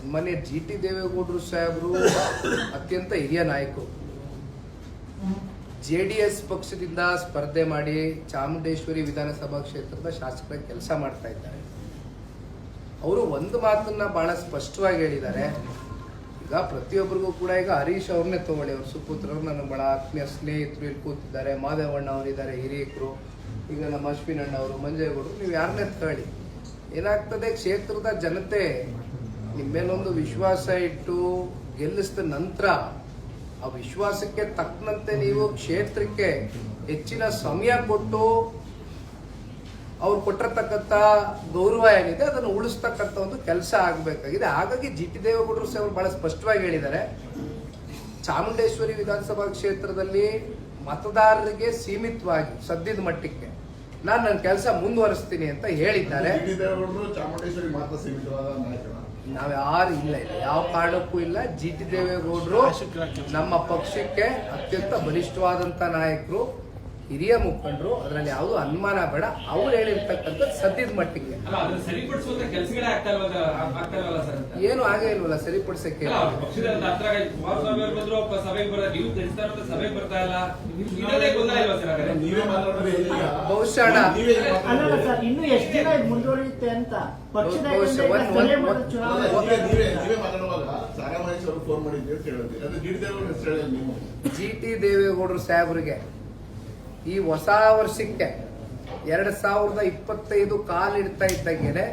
ಸನ್ಮಾನ್ಯ G T ದೇವೇಗೌಡರು ಸಾಹೇಬರು ಅತ್ಯಂತ ಹಿರಿಯ ನಾಯಕರು. ಜೆ ಡಿ ಎಸ್ ಪಕ್ಷದಿಂದ ಸ್ಪರ್ಧೆ ಮಾಡಿ ಚಾಮುಂಡೇಶ್ವರಿ ವಿಧಾನಸಭಾ ಕ್ಷೇತ್ರದ ಶಾಸಕರ ಕೆಲಸ ಮಾಡ್ತಾ ಇದ್ದಾರೆ. ಅವರು ಒಂದು ಮಾತನ್ನ ಬಹಳ ಸ್ಪಷ್ಟವಾಗಿ ಹೇಳಿದ್ದಾರೆ. ಈಗ ಪ್ರತಿಯೊಬ್ಬರಿಗೂ ಕೂಡ ಈಗ ಹರೀಶ್ ಅವ್ರನ್ನೇ ತಗೊಳ್ಳಿ. ಅವ್ರ ಸುಪುತ್ರರು, ನನ್ನ ಬಹಳ ಆತ್ಮೀಯ ಸ್ನೇಹಿತರು ಇಲ್ಲಿ ಕೂತಿದ್ದಾರೆ ಮಾದೇವಣ್ಣ ಅವರಿದ್ದಾರೆ, ಹಿರಿಯಕರು. ಈಗ ನಮ್ಮ ಅಶ್ವಿನಣ್ಣ ಅವರು, ಮಂಜೇಗೌಡರು, ನೀವು ಯಾರನ್ನೇ ತಗೊಳ್ಳಿ. ಏನಾಗ್ತದೆ, ಕ್ಷೇತ್ರದ ಜನತೆ ನಿಮ್ಮೇಲೊಂದು ವಿಶ್ವಾಸ ಇಟ್ಟು ಗೆಲ್ಲಿಸಿದ ನಂತರ ಆ ವಿಶ್ವಾಸಕ್ಕೆ ತಕ್ಕಂತೆ ನೀವು ಕ್ಷೇತ್ರಕ್ಕೆ ಹೆಚ್ಚಿನ ಸಮಯ ಕೊಟ್ಟು ಅವ್ರು ಕೊಟ್ಟಿರತಕ್ಕಂಥ ಗೌರವ ಏನಿದೆ, ಅದನ್ನು ಉಳಿಸ್ತಕ್ಕಂಥ ಒಂದು ಕೆಲಸ ಆಗಬೇಕಾಗಿದೆ. ಹಾಗಾಗಿ ಜಿ ಟಿ ದೇವೇಗೌಡರು ಸಹ ಅವರು ಬಹಳ ಸ್ಪಷ್ಟವಾಗಿ ಹೇಳಿದ್ದಾರೆ. ಚಾಮುಂಡೇಶ್ವರಿ ವಿಧಾನಸಭಾ ಕ್ಷೇತ್ರದಲ್ಲಿ ಮತದಾರರಿಗೆ ಸೀಮಿತವಾಗಿ, ಸದ್ಯದ ಮಟ್ಟಕ್ಕೆ ನಾನು ನನ್ನ ಕೆಲಸ ಮುಂದುವರಿಸ್ತೀನಿ ಅಂತ ಹೇಳಿದ್ದಾರೆ. ನಾವ್ ಯಾರು ಇಲ್ಲ ಇಲ್ಲ. ಯಾವ ಕಾರಣಕ್ಕೂ ಇಲ್ಲ. ಜಿ ಟಿ ದೇವೇಗೌಡರು ನಮ್ಮ ಪಕ್ಷಕ್ಕೆ ಅತ್ಯಂತ ಬಲಿಷ್ಠವಾದಂತ ನಾಯಕರು. ಹಿರಿಯ ಮುಖಂಡರು ಅದರಲ್ಲಿ ಯಾವುದು ಅನುಮಾನ ಬೇಡ. ಅವ್ರು ಹೇಳಿರ್ತಕ್ಕಂಥ ಸದ್ಯದ ಮಟ್ಟಿಗೆ. ಏನು ಆಗೇ ಇಲ್ವಲ್ಲ ಸರಿಪಡಿಸಕ್ಕೆ ಬಹುಶಃ ಇನ್ನು ಎಷ್ಟು ದಿನ ಮುಂದುವರಿಯುತ್ತೆ ಅಂತ? ಜಿ ಟಿ ದೇವೇಗೌಡರು ಸಾಹೇಬರಿಗೆ ಈ ಹೊಸ ವರ್ಷಕ್ಕೆ ಎರಡ್ ಸಾವಿರದ ಇಪ್ಪತ್ತೈದು ಕಾಲಿಡ್ತಾ ಇದ್ದಂಗೆನೆ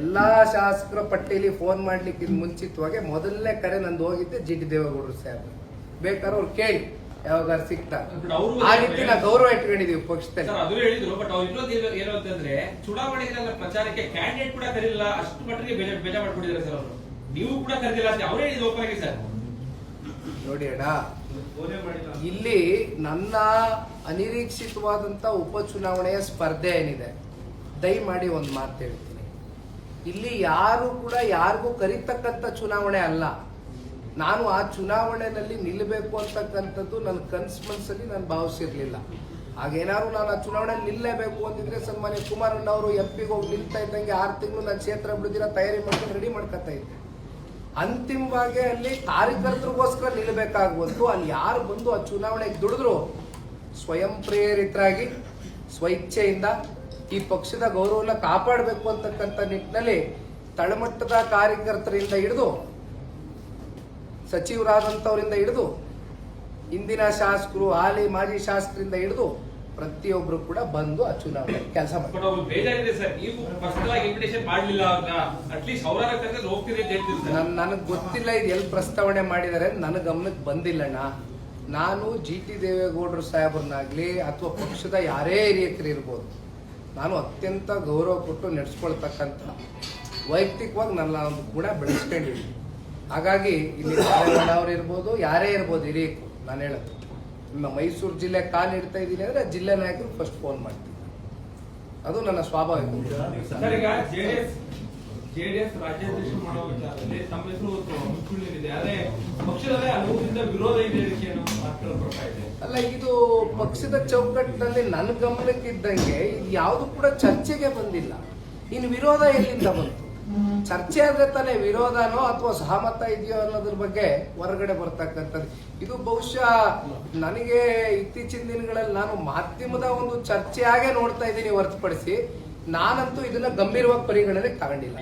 ಎಲ್ಲಾ ಶಾಸಕರ ಪಟ್ಟಿಯಲ್ಲಿ ಫೋನ್ ಮಾಡ್ಲಿಕ್ಕೆ ಮುಂಚಿತವಾಗಿ ಮೊದಲನೇ ಕರೆ ನಂದು ಹೋಗಿದ್ದೆ ಜಿ ಟಿ ದೇವೇಗೌಡರು ಸಾಹೇಬ್ ಬೇಕಾದ್ರೆ ಅವ್ರು ಕೇಳಿ ಯಾವಾಗ ಸಿಗ್ತಾ ಆ ರೀತಿ ನಾವು ಗೌರವ ಇಟ್ಕೊಂಡಿದೀವಿ ಪಕ್ಷದಲ್ಲಿ. ಸರ್ ಅದು ಹೇಳಿದ್ರು ಬಟ್ ಅವ್ರು ಇನ್ನೊಂದು ಏನು ಏನು ಅಂತಂದ್ರೆ ಚುನಾವಣೆಗಳ ಪ್ರಚಾರಕ್ಕೆ ಕ್ಯಾಂಡಿಡೇಟ್ ಕೂಡ ಕರೀಲಿಲ್ಲ ಅಷ್ಟು ಮಟ್ಟಿಗೆ ಬೇಜ ಬೇಜ ಮಾಡ್ಕೊಂಡಿದ್ದಾರೆ ಸರ್ ಅವರು. ನೀವು ಕೂಡ ಕರೆದಿಲ್ಲ ಅಂತ ಅವರೇ ಹೇಳಿದ್ರು ಓಪನ್ ಆಗಿ ಸರ್ ನೋಡಿ ಅಣ್ಣ ಇಲ್ಲಿ ನನ್ನ ಅನಿರೀಕ್ಷಿತವಾದಂತ ಉಪಚುನಾವಣೆಯ ಸ್ಪರ್ಧೆ ಏನಿದೆ? ದಯಮಾಡಿ ಒಂದು ಮಾತು ಹೇಳ್ತೀನಿ. ಇಲ್ಲಿ ಯಾರು ಕೂಡ ಯಾರಿಗೂ ಕರಿತಕ್ಕಂಥ ಚುನಾವಣೆ ಅಲ್ಲ. ನಾನು ಆ ಚುನಾವಣೆಯಲ್ಲಿ ನಿಲ್ಲಬೇಕು ಅಂತಕ್ಕಂಥದ್ದು ನನ್ನ ಕನ್ಸ್ ಮನಸ್ಸಲ್ಲಿ ನಾನು ಭಾವಿಸಿರ್ಲಿಲ್ಲ ಹಾಗೇನಾದ್ರು ನಾನು ಆ ಚುನಾವಣೆಯಲ್ಲಿ ನಿಲ್ಲಲೇಬೇಕು ಅಂತಿದ್ರೆ ಸನ್ಮಾನ್ಯ ಕುಮಾರಣ್ಣ ಅವರು ಎಂ ಪಿಗೆ ಹೋಗಿ ನಿಲ್ತಾ ಇದ್ದಂಗೆ ಆರು ತಿಂಗಳು ನಾನು ಕ್ಷೇತ್ರ ಬಿಡುದಿಲ್ಲ, ತಯಾರಿ ಮಾಡ್ಕೊಂಡು ರೆಡಿ ಮಾಡ್ಕೊತಾ ಇದ್ದೆ. ಅಂತಿಮವಾಗಿ ಅಲ್ಲಿ ಕಾರ್ಯಕರ್ತರಿಗೋಸ್ಕರ ನಿಲ್ಲಬೇಕಾಗುವಂತು ಅಲ್ಲಿ ಯಾರು ಬಂದು ಆ ಚುನಾವಣೆಗೆ ದುಡಿದ್ರು ಸ್ವಯಂ ಪ್ರೇರಿತರಾಗಿ ಸ್ವಇಚ್ಛೆಯಿಂದ ಈ ಪಕ್ಷದ ಗೌರವನ ಕಾಪಾಡಬೇಕು ಅಂತಕ್ಕಂಥ ನಿಟ್ಟಿನಲ್ಲಿ ತಳಮಟ್ಟದ ಕಾರ್ಯಕರ್ತರಿಂದ ಹಿಡಿದು ಸಚಿವರಾದಂಥವರಿಂದ ಹಿಡಿದು ಇಂದಿನ ಶಾಸಕರು ಹಾಲಿ ಮಾಜಿ ಶಾಸಕರಿಂದ ಹಿಡಿದು ಪ್ರತಿಯೊಬ್ರು ಕೂಡ ಬಂದು ಆ ಚುನಾವಣೆ ಕೆಲಸ ನನಗೆ ಗೊತ್ತಿಲ್ಲ ಇದು ಎಲ್ಲಿ ಪ್ರಸ್ತಾವನೆ ಮಾಡಿದ್ದಾರೆ ನನ್ನ ಗಮನಕ್ಕೆ ಬಂದಿಲ್ಲಣ್ಣ ನಾನು ಜಿ ಟಿ ದೇವೇಗೌಡರು ಸಾಹೇಬ್ರನ್ನಾಗಲಿ ಅಥವಾ ಪಕ್ಷದ ಯಾರೇ ಹಿರಿಯಕರು ಇರ್ಬೋದು, ನಾನು ಅತ್ಯಂತ ಗೌರವ ಕೊಟ್ಟು ನಡೆಸ್ಕೊಳ್ತಕ್ಕಂಥ ವೈಯಕ್ತಿಕವಾಗಿ ನನ್ನ ಒಂದು ಗುಣ ಬೆಳೆಸ್ಕೊಂಡಿದ್ದೀನಿ. ಹಾಗಾಗಿ ಇಲ್ಲಿ ಅವರು ಇರ್ಬೋದು, ಯಾರೇ ಇರ್ಬೋದು ಹಿರಿಯಕರು ನಾನು ಹೇಳೋದು. ನಿಮ್ಮ ಮೈಸೂರು ಜಿಲ್ಲೆ ಕಾಲು ಇಡ್ತಾ ಇದ್ದೀನಿ ಅಂದರೆ ಜಿಲ್ಲೆ ನಾಯಕರು ಫಸ್ಟ್ ಫೋನ್ ಮಾಡ್ತೀನಿ. ಅದು ನನ್ನ ಸ್ವಾಭಾವಿಕ ಜೆಡಿಎಸ್ ರಾಜ್ಯಾಧ್ಯಕ್ಷ ಮಾಡುವ ವಿಚಾರದಲ್ಲಿ ತಮ್ಮ ಹೆಸರು ಮುಂಚೂಣಿಯಲ್ಲಿದೆ ಆದ್ರೆ ಪಕ್ಷದಲ್ಲೇ ಹಲವುದಿಂದ ವಿರೋಧ ಇದೆ ಇದಕ್ಕೆ ಪ್ರಕಾರ ಇದೆ. ಅಲ್ಲ, ಇದು ಪಕ್ಷದ ಚೌಕಟ್ಟಿನಲ್ಲಿ ನನ್ನ ಗಮನಕ್ಕಿದ್ದಂಗೆ ಇದು ಯಾವುದು ಕೂಡ ಚರ್ಚೆಗೆ ಬಂದಿಲ್ಲ. ಇನ್ನು ವಿರೋಧ ಎಲ್ಲಿಂದ ಬಂತು? ಚರ್ಚೆ ಆದ್ರೆ ತಾನೇ ವಿರೋಧನೋ ಅಥವಾ ಸಹಮತ ಇದೆಯೋ ಅನ್ನೋದ್ರ ಬಗ್ಗೆ ಹೊರಗಡೆ ಬರ್ತಕ್ಕಂಥದ್ದು. ಇದು ಬಹುಶಃ ನನಗೆ ಇತ್ತೀಚಿನ ದಿನಗಳಲ್ಲಿ ನಾನು ಮಾಧ್ಯಮದ ಒಂದು ಚರ್ಚೆಯಾಗೆ ನೋಡ್ತಾ ಇದ್ದೀನಿ ಹೊರತುಪಡಿಸಿ. ನಾನಂತೂ ಇದನ್ನ ಗಂಭೀರವಾಗಿ ಪರಿಗಣನೆಗೆ ತಗೊಂಡಿಲ್ಲ.